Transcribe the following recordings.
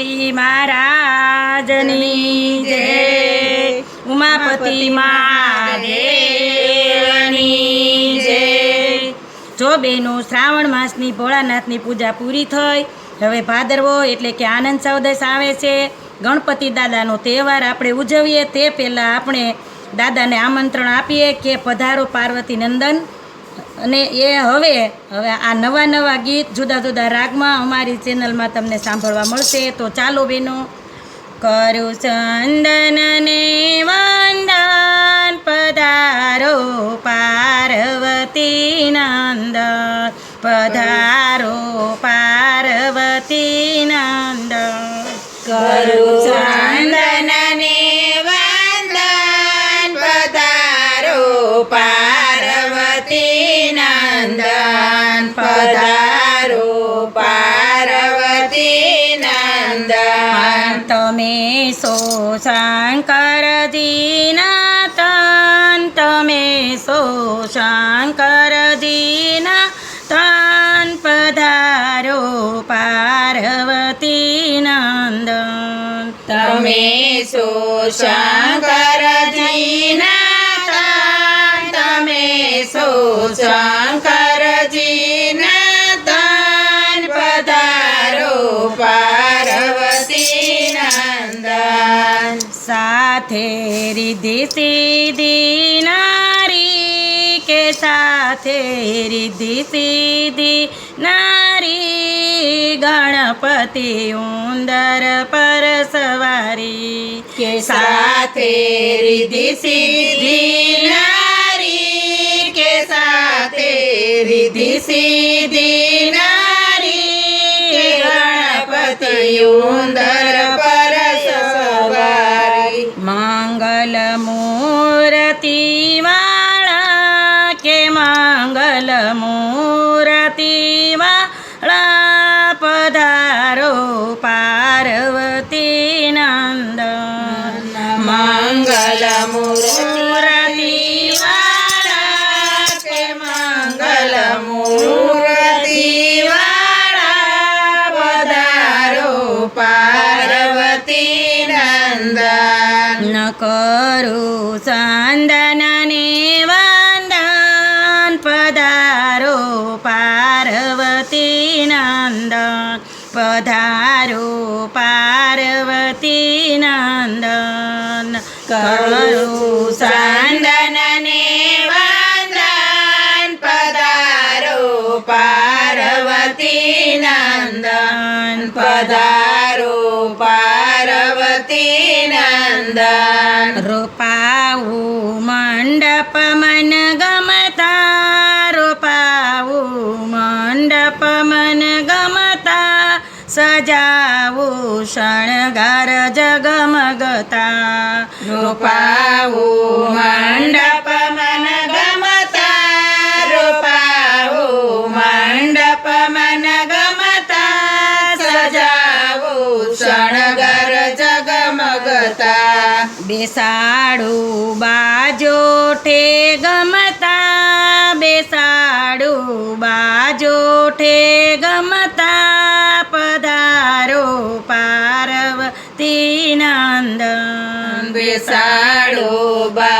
ઉમાપતિ મહારાજની જય. ઉમાપતિ મહાદેવની જય. જો બેનો શ્રાવણ માસની ભોળાનાથની પૂજા પૂરી થઈ, હવે ભાદરવો એટલે કે આનંદ ચૌદશ આવે છે. ગણપતિ દાદાનો તહેવાર આપણે ઉજવીએ તે પહેલાં આપણે દાદાને આમંત્રણ આપીએ કે પધારો પાર્વતી નંદન. અને એ હવે હવે આ નવા નવા ગીત જુદા જુદા રાગમાં અમારી ચેનલમાં તમને સાંભળવા મળશે. તો ચાલો બેનો, કરું ચંદન ને વંદન પધારો પાર્વતી નંદ પધારો પાર્વતી નંદ કરું ચંદન ને વંદન પધારો પાર્વતી પધારો પાર્વતી નંદન. તમે સો શંકરજીના તન તમે સો શંકરજીના તાન પધારો પાર્વતી નંદન. તમે સો શંકર દીના તમે સો શંકરજીના નંદન સાથે રિધિ સીધી નારી કે સાથે રિધિ સીધી નારી ગણપતિ ઉંદર પર સવારી કે સાથે રિધિ સીધી નારી કે સાથે રિધિ સીધી નારી ગણપતિ ઉંદર પર સવારી મંગલ મૂર્તિ વાળા કે મંગલ મૂર્તિ વાળા પધારો પાર્વતી નંદ મંગલ મૂર્તિ કરું ચંદન ને વંદન પધારો પાર્વતી નંદન પધારો પાર્વતી નંદન કરું ચંદન ને વંદન પધારો પાર્વતી નંદન પધારો નંદન રૂપાવું મંડપ મન ગમતા રૂપાવું મંડપ મન ગમતા સજાવું શણગાર જગમગતા રૂપાવું મંડપ બેસાડું બાજોઠે ગમતા બેસાડું બાજોઠે ગમતા પધારો પાર્વતી નંદન બેસાડો બાજોઠે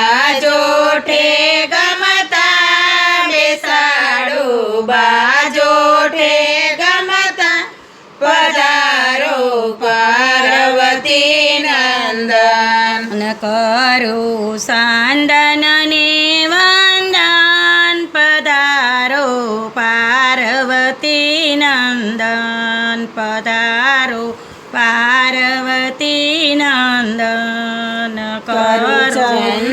કરું સાંદનને વંદન પધારો પાર્વતી નંદન પધારો પાર્વતી નંદન કરું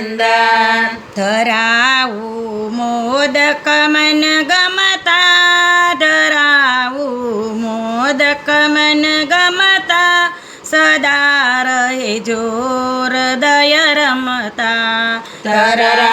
નંદન. ધરાવું મોદક મન ગમતા ધરાવું મોદક મન ગમતા સદા રહે જોર દય રમતા. ધરાવું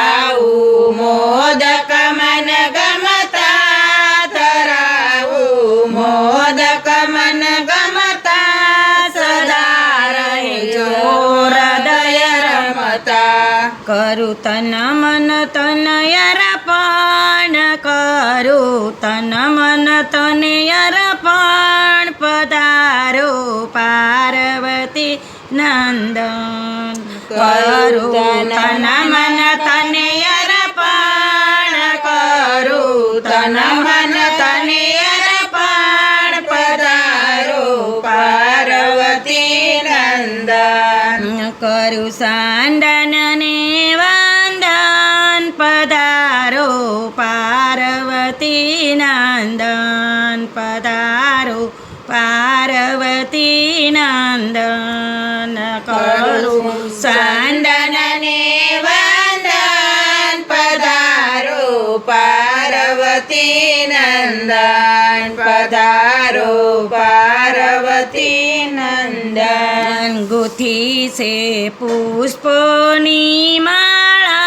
કરું તન મન તન યરપણ, કરું તન મન તન યરપણ, પધારો પાર્વતી નંદન. કરું તન મન તન યરપણ, કરું તન મન તન યરપણ, પધારો પાર્વતી નંદન. કરું સાંડન પાર્વતી નંદન પધારો પાર્વતી નંદન કરું સાંડન ને વંદન, પધારો પાર્વતી નંદન પધારો પાર્વતી નંદન ગુથી સે પુષ્પોની માળા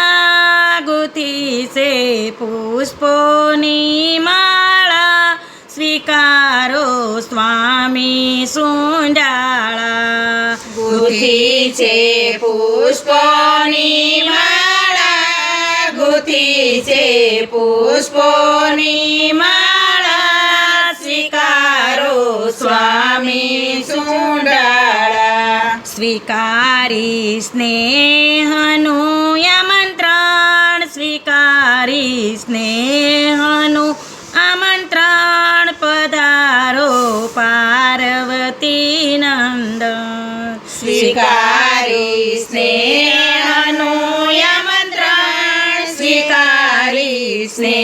ગુથી છે પુષ્પોની માળા સ્વીકારો સ્વામી સુંડાળા ગુથી છે પુષ્પોની માળા ગુથી છે પુષ્પોની માળા સ્વીકારો સ્વામી સુંડાળા સ્વીકારી સ્નેહનું સ્નેહનું આમંત્રણ પધારો પાર્વતી નંદન સ્વીકારી સ્નેહનું આમંત્રણ સ્વીકારી સ્નેહ